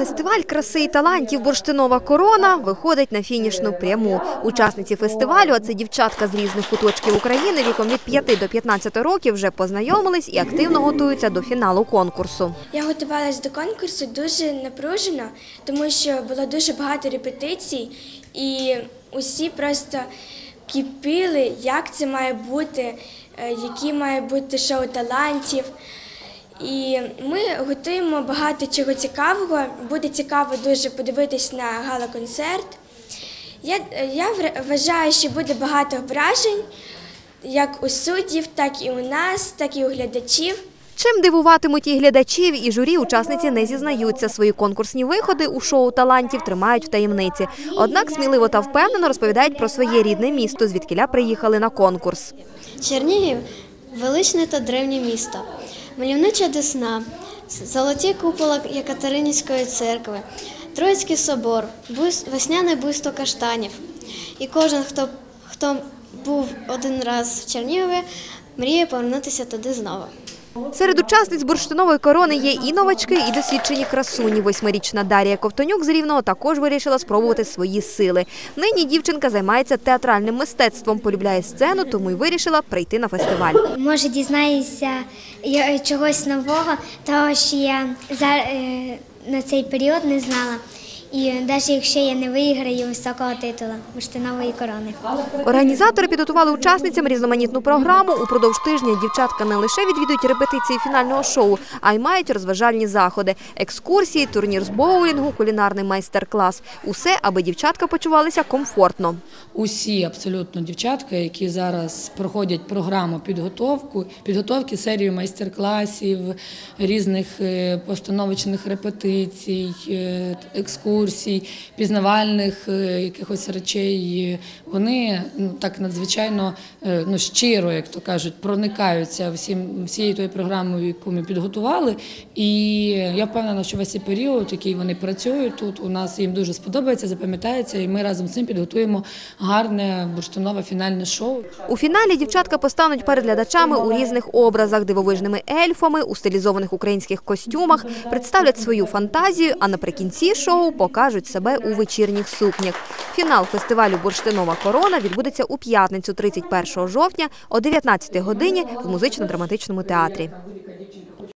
Фестиваль краси і талантів Бурштинова корона виходить на фінішну пряму. Учасниці фестивалю, а це дівчатка з різних куточків України віком від 5 до 15 років, вже познайомились і активно готуються до фіналу конкурсу. Я готувалася до конкурсу дуже напружено, тому що було дуже багато репетицій, і усі просто кипіли, як це має бути, е, які має бути шоу талантів. І ми готуємо багато чого цікавого. Буде цікаво дуже подивитись на гала-концерт. Я, я вважаю, що буде багато вражень, як у суддів, так і у нас, так і у глядачів. Чим дивуватимуть і глядачів, і журі учасниці не зізнаються. Свої конкурсні виходи у шоу талантів тримають в таємниці. Однак сміливо та впевнено розповідають про своє рідне місто, звідкиля приїхали на конкурс. Чернігів величне та древнє місто, мальовнича Десна, золоті купола Якатеринівської церкви, Троїцький собор, весняне буйство каштанів. І кожен, хто, хто був один раз в Чернігові, мріє повернутися туди знову. Серед учасниць бурштинової корони є і новачки, і досвідчені красуні. Восьмирічна Дарія Ковтонюк з Рівного також вирішила спробувати свої сили. Нині дівчинка займається театральним мистецтвом, полюбляє сцену, тому й вирішила прийти на фестиваль. Може, дізнаюся я- чогось нового, того, що я е, на цей період не знала. І навіть якщо я не виграю високого титулу бурштинової корони. Організатори підготували учасницям різноманітну програму. Упродовж тижня дівчатка не лише відвідують репетиції фінального шоу, а й мають розважальні заходи, екскурсії, турнір з боулінгу, кулінарний майстер-клас. Усе, аби дівчатка почувалися комфортно. усі абсолютно дівчатка, які зараз проходять програму підготовку, підготовки серію майстер-класів, різних е, постановочних репетицій, е, екскурсій, пізнавальних е, якихось речей. Вони ну, так надзвичайно е, ну, щиро, як то кажуть, проникаються всім всією тою програмою, яку ми підготували. І я впевнена, що весь цей період, який вони працюють тут, у нас їм дуже сподобається, запам'ятається, і ми разом з цим підготуємо гарне бурштинове фінальне шоу. У фіналі дівчатка постануть перед глядачами у різних образах, дивовижними ельфами, у стилізованих українських костюмах, представлять свою фантазію, а наприкінці шоу покажуть себе у вечірніх сукнях. Фінал фестивалю Бурштинова корона відбудеться у п'ятницю, 31 жовтня о 19 годині в музично-драматичному театрі.